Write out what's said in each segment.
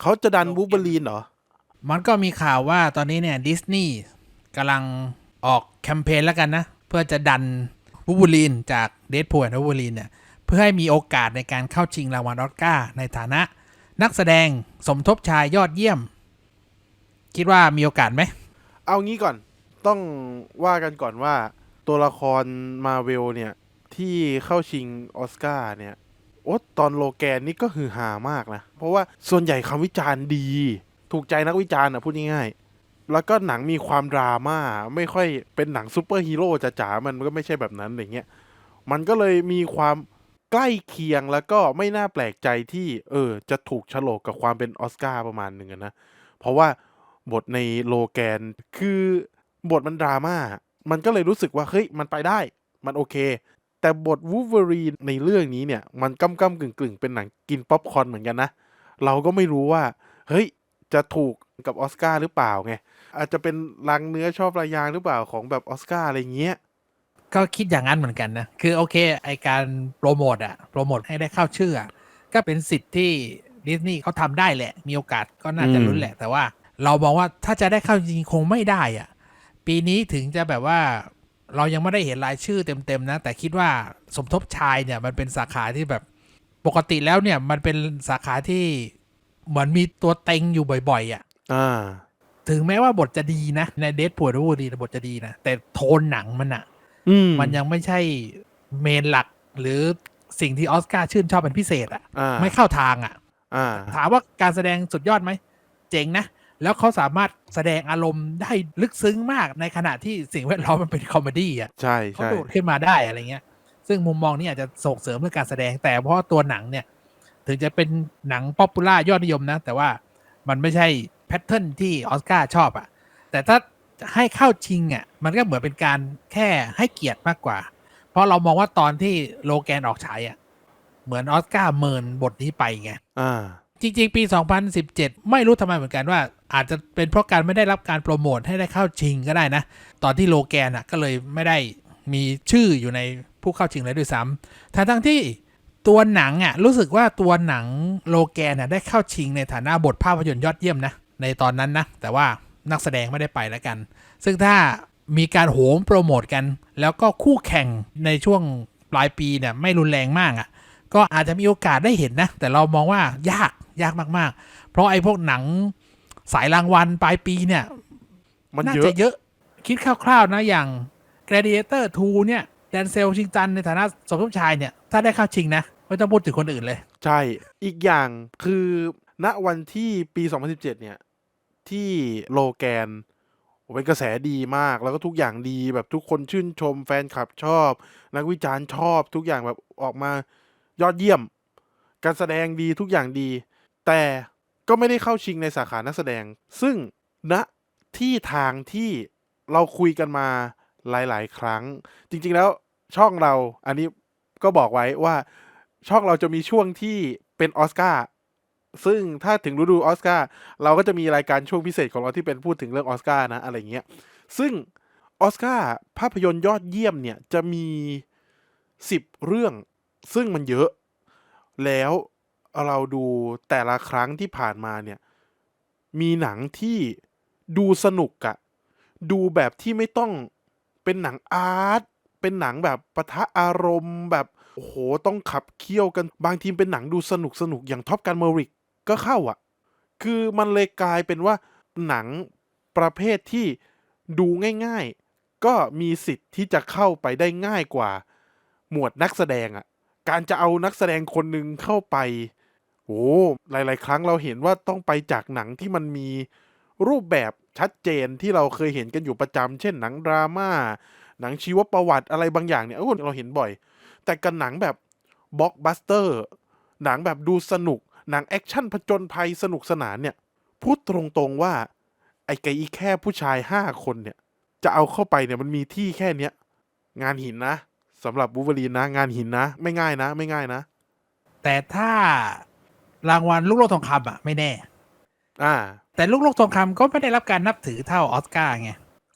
เขาจะดันบูเบอรีนเหรอ มันก็มีข่าวว่าตอนนี้เนี่ยดิสนีย์กำลังออกแคมเปญแล้วกันนะ เพื่อจะดันวูบูลีนจากเด p พูลและวูบูลีนเนี่ยเพื่อให้มีโอกาสในการเข้าชิงรางวัลออสการ์ในฐานะ นักแสดงสมทบชายยอดเยี่ยม คิดว่ามีโอกาสไหม เอางี้ก่อนต้องว่ากันก่อนว่า ตัวละครมาเวลเนี่ย ที่เข้าชิงออสการ์เนี่ยโอ้ ตอนโลแกนนี่ก็ฮือฮามากนะ เพราะว่าส่วนใหญ่คำวิจารณ์ดี ถูกใจนักวิจารณ์อะพูดง่ายๆแล้วก็หนังมีความดราม่าไม่ค่อยเป็นหนังซูเปอร์ฮีโร่จ๋าๆมันก็ไม่ใช่แบบนั้นอย่างเงี้ยมันก็เลยมีความใกล้เคียงแล้วก็ไม่น่าแปลกใจที่ เออ จะถูกฉลกกับความเป็นออสการ์ประมาณหนึ่งนะ เพราะว่าบทในโลแกนคือบทมันดราม่า มันก็เลยรู้สึกว่า เฮ้ย มันไปได้ มันโอเค แต่บทวูเวอรีนในเรื่องนี้เนี่ยมันก้ำก้ำกึ่งกึ่งเป็นหนังกินป๊อปคอร์นเหมือนกันนะ เราก็ไม่รู้ว่า เฮ้ย จะถูกกับออสการ์หรือเปล่าไง อาจจะเป็นรังเนื้อชอบระยางหรือเปล่าของแบบออสการ์อะไรเงี้ยก็คิดอย่างนั้นเหมือนกันนะ คือโอเค ไอการโปรโมทอะโปรโมทให้ได้เข้าชื่อ ก็เป็นสิทธิ์ที่ดิสนีย์เขาทำได้แหละ มีโอกาสก็น่าจะอืมลุ้นแหละ แต่ว่า เรามองว่าถ้าจะได้เข้าจริงคงไม่ได้อะปีนี้ถึงจะแบบว่า เรายังไม่ได้เห็นรายชื่อเต็มๆนะ แต่คิดว่าสมทบชายเนี่ยมันเป็นสาขาที่แบบปกติแล้วเนี่ยมันเป็นสาขาที่เหมือนมีตัวเต็งอยู่บ่อย ๆอะอ่าถึงแม้ว่าบทจะดีนะ ในเดทปวดวูดีบทจะดีนะ แต่โทนหนังมันอะอืมมันยังไม่ใช่เมนหลัก หรือสิ่งที่ออสการ์ชื่นชอบเป็นพิเศษอะอ่าไม่เข้าทางอะอ่าถามว่าการแสดงสุดยอดไหม เจ๋งนะ แล้วเขาสามารถแสดงอารมณ์ได้ลึกซึ้งมากในขณะที่สิ่งแวดล้อมมันเป็นคอมเมดี้อะใช่เขาใช่โดดขึ้นมาได้อะไรเงี้ย ซึ่งมุมมองนี้อาจจะส่งเสริมเรื่องการแสดงแต่เพราะว่าตัวหนังเนี่ย ถึงจะเป็นหนังป๊อปปูล่ายอดนิยมนะ แต่ว่ามันไม่ใช่แพทเทิร์นที่ออสการ์ชอบอะแต่ถ้าให้เข้าชิงอะมันก็เหมือนเป็นการแค่ให้เกียรติมากกว่า เพราะเรามองว่าตอนที่โลแกนออกฉายอะเหมือนออสการ์เมินบทนี้ไปไงอ่า จริง ๆ ปี 2017 ไม่รู้ทำไมเหมือนกันว่า อาจจะเป็นเพราะการไม่ได้รับการโปรโมทให้ได้เข้าชิงก็ได้นะ ตอนที่โลแกนอะก็เลยไม่ได้มีชื่ออยู่ในผู้เข้าชิงเลยด้วยซ้ำทั้งทั้งที่ตัวหนังอะรู้สึกว่าตัวหนังโลแกนอะได้เข้าชิงในฐานะบทภาพยนตร์ยอดเยี่ยมนะในตอนนั้นนะแต่ว่านักแสดงไม่ได้ไปแล้วกัน ซึ่งถ้ามีการโหมโปรโมทกัน แล้วก็คู่แข่งในช่วงปลายปีเนี่ยไม่รุนแรงมากอะก็อาจจะมีโอกาสได้เห็นนะ แต่เรามองว่ายาก ยากมากๆ เพราะไอ้พวกหนังสายรางวัลปลายปีเนี่ยมันน่าเยอะจะเยอะคิดคร่าวๆนะอย่าง Gladiator 2 เนี่ยแดนเซลชิงตันในฐานะสมทบชายเนี่ย ถ้าได้เข้าชิงนะไม่ต้องพูดถึงคนอื่นเลย ใช่อีกอย่างคือณวันที่ปี 2017 เนี่ย ที่โลแกนโอ้เป็นกระแสดีมากแล้วก็ทุกอย่างดีแบบทุกคนชื่นชมแฟนคลับชอบ นักวิจารณ์ชอบทุกอย่างแบบออกมายอดเยี่ยม การแสดงดีทุกอย่างดี แต่ก็ไม่ได้เข้าชิงในสาขานักแสดง ซึ่งณที่ทางที่เราคุยกันมาหลาย ๆ ครั้ง จริง ๆ แล้วช่องเราอันนี้ก็บอกไว้ว่าช่องเราจะมีช่วงที่เป็นออสการ์ซึ่งถ้าถึงฤดูออสการ์เราก็จะมีรายการช่วงพิเศษของเราที่เป็นพูดถึงเรื่องออสการ์นะอะไรเงี้ย ซึ่งออสการ์ภาพยนตร์ยอดเยี่ยมเนี่ยจะมีสิบเรื่อง ซึ่งมันเยอะ แล้ว เราดูแต่ละครั้งที่ผ่านมาเนี่ย มีหนังที่ดูสนุกอะดูแบบที่ไม่ต้องเป็นหนังอาร์ตเป็นหนังแบบปะทะอารมณ์แบบโอ้โหต้องขับเคี่ยวกันบางทีมเป็นหนังดูสนุกสนุกอย่างท็อปกันเมอริกก็เข้าอะคือมันเลยกลายเป็นว่าหนังประเภทที่ดูง่าย ๆ ก็มีสิทธิ์ที่จะเข้าไปได้ง่ายกว่า หมวดนักแสดงอะการจะเอานักแสดงคนหนึ่งเข้าไป โอ้หลาย ๆ ครั้งเราเห็นว่าต้องไปจากหนังที่มันมีรูปแบบชัดเจนที่เราเคยเห็นกันอยู่ประจำเช่นหนังดราม่าหนังชีวประวัติอะไรบางอย่างเนี่ยเออเราเห็นบ่อย แต่กันหนังแบบบล็อกบัสเตอร์หนังแบบดูสนุก หนังแอคชั่นผจญภัยสนุกสนานเนี่ย พูดตรงๆว่า ไอ้ไกอีแค่ผู้ชายห้าคนเนี่ย จะเอาเข้าไปเนี่ยมันมีที่แค่เนี้ยงานหินนะสำหรับบูเวอรีนนะ งานหินนะ ไม่ง่ายนะ ไม่ง่ายนะ แต่ถ้า รางวัลลูกโลกทองคำอะไม่แน่ อ่า แต่ลูกโลกทองคำก็ไม่ได้รับการนับถือเท่าออสการ์ไง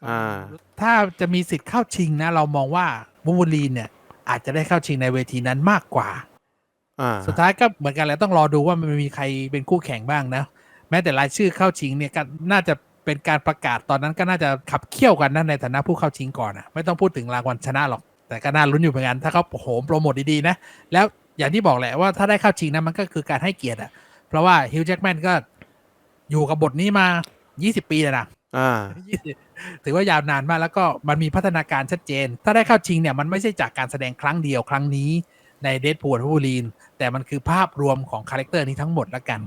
อ่า ถ้าจะมีสิทธิ์เข้าชิงนะ เรามองว่าบูบูลีนเนี่ย อาจจะได้เข้าชิงในเวทีนั้นมากกว่า อ่า สุดท้ายก็เหมือนกันแหล้วต้องรอดูว่ามันมีใครเป็นคู่แข่งบ้างนะม้แต่รายชื่อเข้าชิงเนี่ยก็น่าจะเป็นการประกาศตอนนั้นก็น่าจะขับเคี่ยวกันนะในฐานะผู้เข้าชิงก่อนอะไม่ต้องพูดถึงรางวัลชนะหรอก แต่ก็น่าลุ้นอยู่เหมือนกันถ้าเขาโอ้โหโปรโมทดีๆนะ แล้ว อย่างที่บอกแหละว่าถ้าได้เข้าชิงนะมันก็คือการให้เกียรติอะเพราะว่าฮิวจ์แจ็คแมนก็อยู่กับบทนี้มา 20 ปีแล้วนะอ่าถือว่ายาวนานมากแล้วก็มันมีพัฒนาการชัดเจน ถ้าได้เข้าชิงเนี่ยมันไม่ใช่จากการแสดงครั้งเดียวครั้งนี้ในเด p พู l วูลีนแต่มันคือภาพรวมของคาแรคเตอร์นี้ทั้งหมดแล้วกัน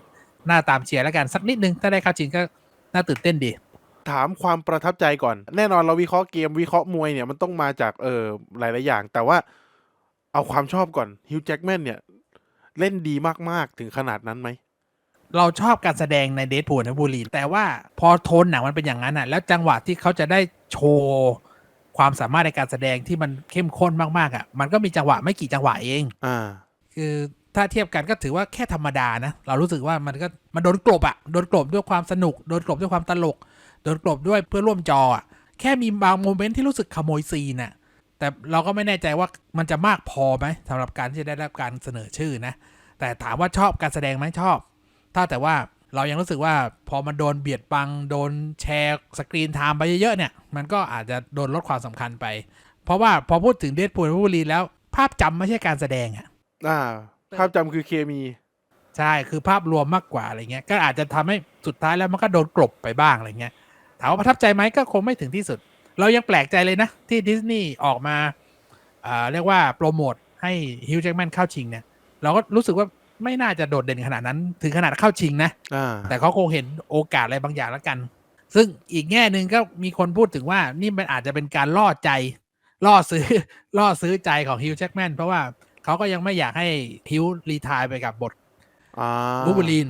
หน้าตามเชียร์แล้วกันสักนิดนึง ถ้าได้เข้าชิงก็น่าตื่นเต้นดีถามความประทับใจก่อน แน่นอนเราวิเคราะห์เกมวิเคราะห์มวยเนี่ยมันต้องมาจากเออหลายๆอย่าง แต่ว่า เอาความชอบก่อนฮิวจ์แจ็คแมนเนี่ย เล่นดีมากๆถึงขนาดนั้นไหม เราชอบการแสดงในเด p พู l วูลีนแต่ว่าพอโทนหนังมันเป็นอย่างนั้นอะ แล้วจังหวะที่เขาจะได้โชว์ ความสามารถในการแสดงที่มันเข้มข้นมากๆอะ มันก็มีจังหวะไม่กี่จังหวะเองอ่าคือถ้าเทียบกันก็ถือว่าแค่ธรรมดานะ เรารู้สึกว่ามันก็มันโดนกลบอะโดนกลบด้วยความสนุก โดนกลบด้วยความตลก โดนกลบด้วยเพื่อนร่วมจออะแค่มีบางโมเมนต์ที่รู้สึกขโมยซีนน่ะ แต่เราก็ไม่แน่ใจว่ามันจะมากพอไหมสำหรับการที่จะได้รับการเสนอชื่อนะ แต่ถามว่าชอบการแสดงไหมชอบ ถ้าแต่ว่าเรายังรู้สึกว่าพอมันโดนเบียดบัง โดนแชร์สกรีนไทม์ไปเยอะๆเนี่ย มันก็อาจจะโดนลดความสำคัญไป เพราะว่าพอพูดถึงเด p พู l วูลีแล้ว ภาพจำไม่ใช่การแสดงอะอ่า ภาพจำคือเคมี ใช่คือภาพรวมมากกว่าอะไรเงี้ย ก็อาจจะทำให้สุดท้ายแล้วมันก็โดนกลบไปบ้างอะไรเงี้ย ถามว่าประทับใจไหมก็คงไม่ถึงที่สุด เรายังแปลกใจเลยนะ ที่ดิสนีย์ออกมาอ่าเรียกว่าโปรโมทให้ฮิวจ์แจ็คแมนเข้าชิงเนี่ย เราก็รู้สึกว่าไม่น่าจะโดดเด่นขนาดนั้น ถึงขนาดเข้าชิงนะอ่าแต่เขาคงเห็นโอกาสอะไรบางอย่างแล้วกัน ซึ่งอีกแง่หนึ่งก็มีคนพูดถึงว่านี่มันอาจจะเป็นการล่อใจ ล่อซื้อล่อซื้อใจของฮิวจ์แจ็คแมนเพราะว่าเขาก็ยังไม่อยากให้ฮิวรีทายไปกับบทอ่าบูบูลีน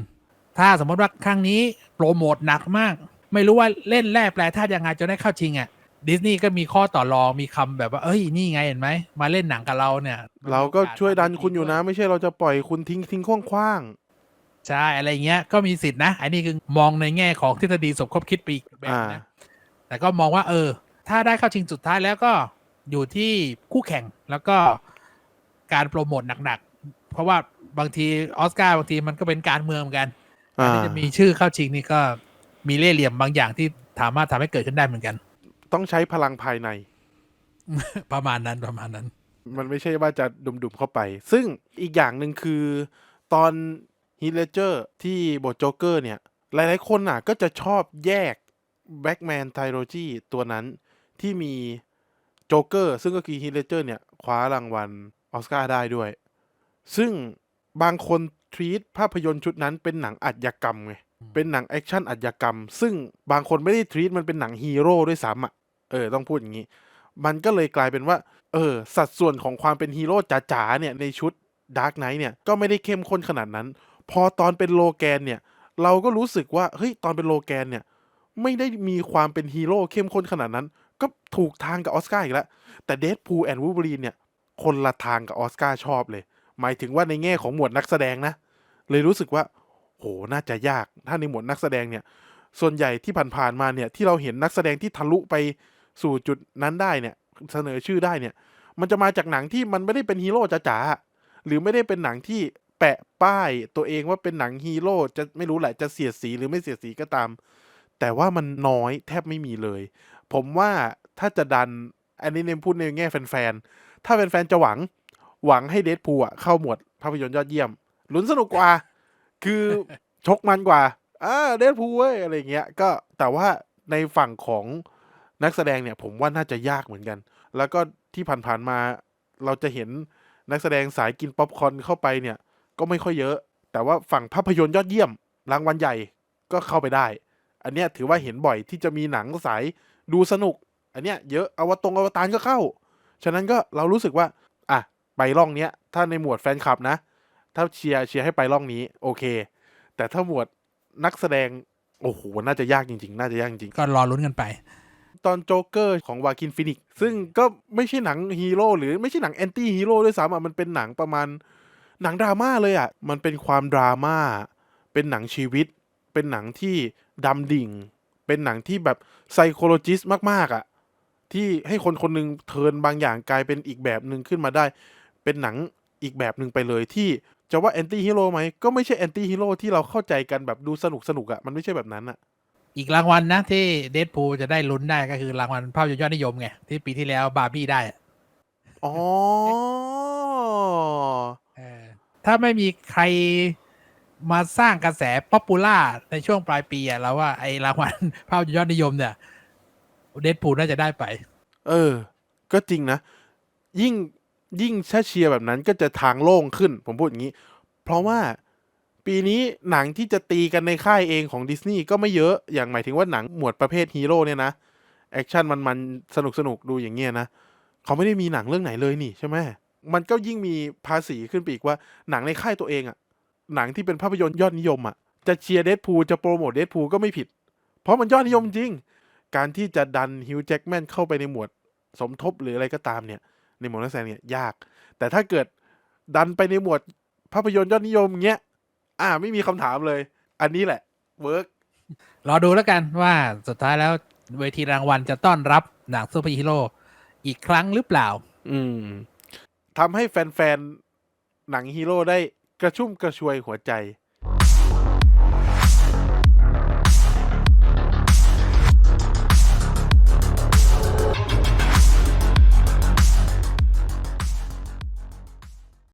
ถ้าสมมติว่าครั้งนี้โปรโมทหนักมาก ไม่รู้ว่าเล่นแร่แปลธาตุยังไงจนได้เข้าชิงอะ่ะ ดิสนีย์ก็มีข้อต่อรองมีคำแบบว่า เอ้ย นี่ไงเห็นไหม มาเล่นหนังกับเราเนี่ยเราก็ช่วยดันคุณอยู่นะ ไม่ใช่เราจะปล่อยคุณทิ้งทิ้งคว้างคว้างใช่อะไรเงี้ย ก็มีสิทธินะ อันนี้คือมองในแง่ของทฤษฎีสมคบคิดไปอีกแบบอ่านะ แต่ก็มองว่า เออ ถ้าได้เข้าชิงสุดท้ายแล้วก็อยู่ที่คู่แข่งแล้วก็การโปรโมทหนักๆ เพราะว่าบางทีออสการ์บางทีมันก็เป็นการเมืองเหมือนกันอ่าที่จะมีชื่อเข้าชิงนี่ก็มีเล่ห์เหลี่ยมบางอย่างที่สามารถทำให้เกิดขึ้นได้เหมือนกัน ต้องใช้พลังภายใน ประมาณนั้นประมาณนั้น มันไม่ใช่ว่าจะดุมๆเข้าไป ซึ่งอีกอย่างหนึ่งคือตอนฮีเลเจอร์ที่บทโจ๊กเกอร์เนี่ย หลายๆคนน่ะก็จะชอบแยกแบ็กแมนไทโรจีตัวนั้นที่มีโจ๊กเกอร์ซึ่งก็คือฮีเลเจอร์เนี่ย คว้ารางวัลออสการ์ได้ด้วย ซึ่งบางคนทรีตภาพยนตร์ชุดนั้นเป็นหนังอัจฉกรรมไงเป็นหนังแอคชั่นอัจฉกรรม ซึ่งบางคนไม่ได้ทรีตมันเป็นหนังฮีโร่ด้วยซ้ำอะ เออต้องพูดอย่างนี้ มันก็เลยกลายเป็นว่า เออ สัดส่วนของความเป็นฮีโร่จ๋าๆเนี่ยในชุดดาร์กไนท์เนี่ยก็ไม่ได้เข้มข้นขนาดนั้น พอตอนเป็นโลแกนเนี่ย เราก็รู้สึกว่าเฮ้ยตอนเป็นโลแกนเนี่ย ไม่ได้มีความเป็นฮีโร่เข้มข้นขนาดนั้น ก็ถูกทางกับออสการ์อีกแล้วแต่เด p พูแอนด์วูบรีนเนี่ย คนละทางกับออสการ์ชอบเลย หมายถึงว่าในแง่ของหมวดนักแสดงนะ เลยรู้สึกว่าโหน่าจะยากถ้าในหมวดนักแสดงเนี่ย ส่วนใหญ่ที่ผ่านๆมาเนี่ยที่เราเห็นนักแสดงที่ทะลุไป สู่จุดนั้นได้เนี่ย เสนอชื่อได้เนี่ย มันจะมาจากหนังที่มันไม่ได้เป็นฮีโร่จ๋าๆหรือไม่ได้เป็นหนังที่แปะป้ายตัวเองว่าเป็นหนังฮีโร่จะไม่รู้แหละจะเสียดสีหรือไม่เสียดสีก็ตาม แต่ว่ามันน้อยแทบไม่มีเลย ผมว่าถ้าจะดันอันนี้เนมพูดในแง่แฟนๆ ถ้าแฟนๆจะหวังหวังให้เด p พูอะเข้าหมวดภาพยนตร์ยอดเยี่ยมลุ้นสนุกกว่า คือชกมันกว่าอ่าเด p พูเว้ยอะไรเงี้ยก็แต่ว่าในฝั่งของ นักแสดงเนี่ยผมว่าน่าจะยากเหมือนกัน แล้วก็ที่ผ่านๆมาเราจะเห็นนักแสดงสายกินป๊อปคอนเข้าไปเนี่ย ก็ไม่ค่อยเยอะ แต่ว่าฝั่งภาพยนตร์ยอดเยี่ยม รางวัลใหญ่ก็เข้าไปได้ อันเนี้ยถือว่าเห็นบ่อยที่จะมีหนังสายดูสนุก อันเนี้ยเยอะอวตรงอวตารก็เข้า ฉะนั้นก็เรารู้สึกว่าอะไปร่องเนี้ยถ้าในหมวดแฟนคลับนะ ถ้าเชียร์เชียร์ให้ไปร่องนี้โอเค แต่ถ้าหมวดนักแสดงโอ้โหน่าจะยากจริง ๆ น่าจะยากจริงก็รอลุ้นกันไป ตอนโจ๊กเกอร์ของวาคินฟินิกซ์ซึ่งก็ไม่ใช่หนังฮีโร่หรือไม่ใช่หนังแอนตี้ฮีโร่ด้วยซ้ำอะมันเป็นหนังประมาณหนังดราม่าเลยอะ มันเป็นความดราม่า เป็นหนังชีวิต เป็นหนังที่ดำดิ่ง เป็นหนังที่แบบไซโคโลจิสมากๆอะ ที่ให้คนคนหนึงเทินบางอย่างกลายเป็นอีกแบบหนึ่งขึ้นมาได้ เป็นหนังอีกแบบหนึ่งไปเลยที่จะว่าแอนตี้ฮีโร่ไหมก็ไม่ใช่แอนตี้ฮีโร่ที่เราเข้าใจกันแบบดูสนุกสนุกอะ มันไม่ใช่แบบนั้นอะ อีกรางวัลนะที่เด p พูจะได้ลุ้นได้ก็คือรางวัลภาพยนตร์ยอดนิยมไงที่ปีที่แล้วบาร์บี้ได้อะอ๋อเออถ้าไม่มีใครมาสร้างกระแสป๊อปปูล่าในช่วงปลายปีอะเราว่าไอ้รางวัลภาพยนตร์ยอดนิยมเนี่ยเด p พูน่าจะได้ไป เออ ก็จริงนะ ยิ่งยิ่งถ้าเชียร์แบบนั้นก็จะทางโล่งขึ้น ผมพูดอย่างนี้ เพราะว่า ปีนี้หนังที่จะตีกันในค่ายเองของดิสนีย์ก็ไม่เยอะอย่างหมายถึงว่าหนังหมวดประเภทฮีโร่เนี่ยนะแอคชั่นมันมันสนุกสนุกดูอย่างเงี้ยนะ เขาไม่ได้มีหนังเรื่องไหนเลยนี่ใช่ไหมมันก็ยิ่งมีภาษีขึ้นไปอีกว่าหนังในค่ายตัวเองอะหนังที่เป็นภาพยนตร์ยอดนิยมอะจะเชียร์เด p พูจะโปรโมทเด p พูก็ไม่ผิด เพราะมันยอดนิยมจริง การที่จะดันฮิวจ์แจ็กแมนเข้าไปในหมวดสมทบหรืออะไรก็ตามเนี่ย ในหมวดนักแสดงเนี่ยยาก แต่ถ้าเกิดดันไปในหมวดภาพยนตร์ยอดนิยมเงี้ย อ่า ไม่มีคำถามเลย อันนี้แหละเวิร์กรอดูแล้วกันว่าสุดท้ายแล้วเวทีรางวัลจะต้อนรับหนังซูเปอร์ฮีโร่อีกครั้งหรือเปล่า อืมทำให้แฟน ๆ หนังฮีโร่ได้กระชุ่มกระชวยหัวใจ